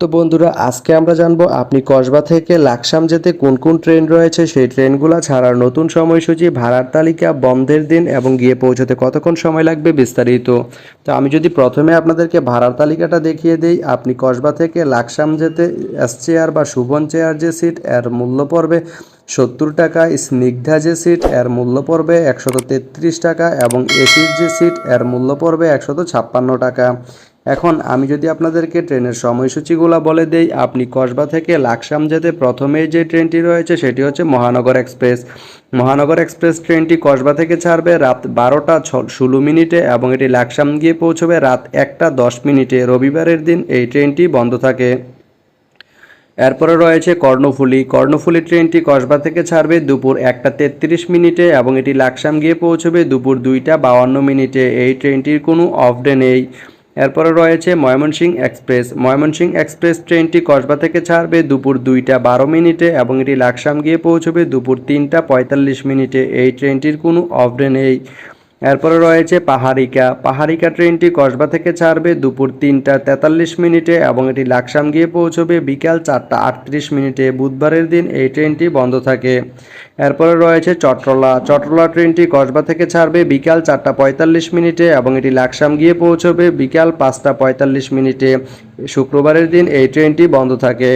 তো বন্ধুরা, আজকে আমরা জানব আপনি কসবা থেকে লাকসাম যেতে কোন কোন ট্রেন রয়েছে? সেই ট্রেনগুলো ছাড়ার নতুন সময়সূচি, ভাড়ার তালিকা, বন্ধের দিন এবং গিয়ে পৌঁছতে কতক্ষণ সময় লাগবে বিস্তারিত। তো আমি যদি প্রথমে আপনাদেরকে ভাড়ার তালিকাটা দেখিয়ে দিই, আপনি কসবা থেকে লাকসাম যেতে এস চেয়ার বা শুভন চেয়ার যে সিট, এর মূল্য পড়বে সত্তর টাকা, স্নিগ্ধা যে সিট, এর মূল্য পড়বে একশত তেত্রিশ টাকা এবং এসির যে সিট, এর মূল্য পড়বে একশত ছাপ্পান্ন টাকা। এখন আমি যদি আপনাদেরকে ট্রেনের সময়সূচিগুলো বলে দেই, আপনি কসবা থেকে লাকসাম যেতে প্রথমেই যে ট্রেনটি রয়েছে সেটি হচ্ছে মহানগর এক্সপ্রেস। মহানগর এক্সপ্রেস ট্রেনটি কসবা থেকে ছাড়বে রাত বারোটা ষোলো মিনিটে এবং এটি লাকসাম গিয়ে পৌঁছবে রাত একটা দশ মিনিটে। রবিবারের দিন এই ট্রেনটি বন্ধ থাকে। এরপরে রয়েছে কর্ণফুলি। কর্ণফুলি ট্রেনটি কসবা থেকে ছাড়বে দুপুর একটা তেত্রিশ মিনিটে এবং এটি লাকসাম গিয়ে পৌঁছবে দুপুর দুইটা বাউান্ন মিনিটে। এই ট্রেনটির কোনো অফ ডে নেই। এরপরে রয়েছে ময়মনসিং এক্সপ্রেস। ময়মনসিং এক্সপ্রেস ট্রেনটি কসবা থেকে ছাড়বে দুপুর দুইটা বারো মিনিটে এবং এটি লাকসাম গিয়ে পৌঁছবে দুপুর তিনটা পঁয়তাল্লিশ মিনিটে। এই ট্রেনটির কোনো অফ নেই। এরপরে রয়েছে পাহাড়িকা। পাহাড়িকা ট্রেনটি কসবা থেকে ছাড়বে দুপুর তিনটা তেতাল্লিশ মিনিটে এবং এটি লাকসাম গিয়ে পৌঁছবে বিকাল চারটা আটত্রিশ মিনিটে। বুধবারের দিন এই ট্রেনটি বন্ধ থাকে। এরপরে রয়েছে চট্রলা। চট্রলা ট্রেনটি কসবা থেকে ছাড়বে বিকাল চারটা পঁয়তাল্লিশ মিনিটে এবং এটি লাকসাম গিয়ে পৌঁছবে বিকাল পাঁচটা পঁয়তাল্লিশ মিনিটে। শুক্রবারের দিন এই ট্রেনটি বন্ধ থাকে।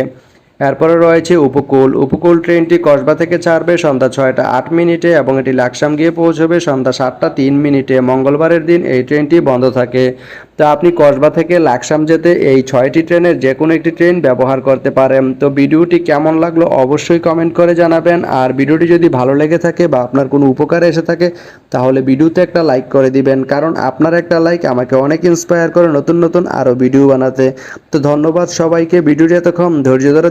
এরপরে রয়েছে উপকূল। উপকূল ট্রেনটি কসবা থেকে ছাড়বে সন্ধ্যা ছয়টা আট মিনিটে এবং এটি লাকসাম গিয়ে পৌঁছবে সন্ধ্যা সাতটা তিন মিনিটে। মঙ্গলবারের দিন এই ট্রেনটি বন্ধ থাকে। তা আপনি কসবা থেকে লাকসাম যেতে এই ছয়টি ট্রেনের যে কোনো একটি ট্রেন ব্যবহার করতে পারেন। তো ভিডিওটি কেমন লাগল অবশ্যই কমেন্ট করে জানাবেন। আর ভিডিওটি যদি ভালো লেগে থাকে বা আপনার কোনো উপকারে এসে থাকে, তাহলে ভিডিওতে একটা লাইক করে দিবেন। কারণ আপনার একটা লাইক আমাকে অনেক ইন্সপায়ার করে নতুন নতুন আরও ভিডিও বানাতে। তো ধন্যবাদ সবাইকে। ভিডিওটি এতক্ষণ ধৈর্য ধরে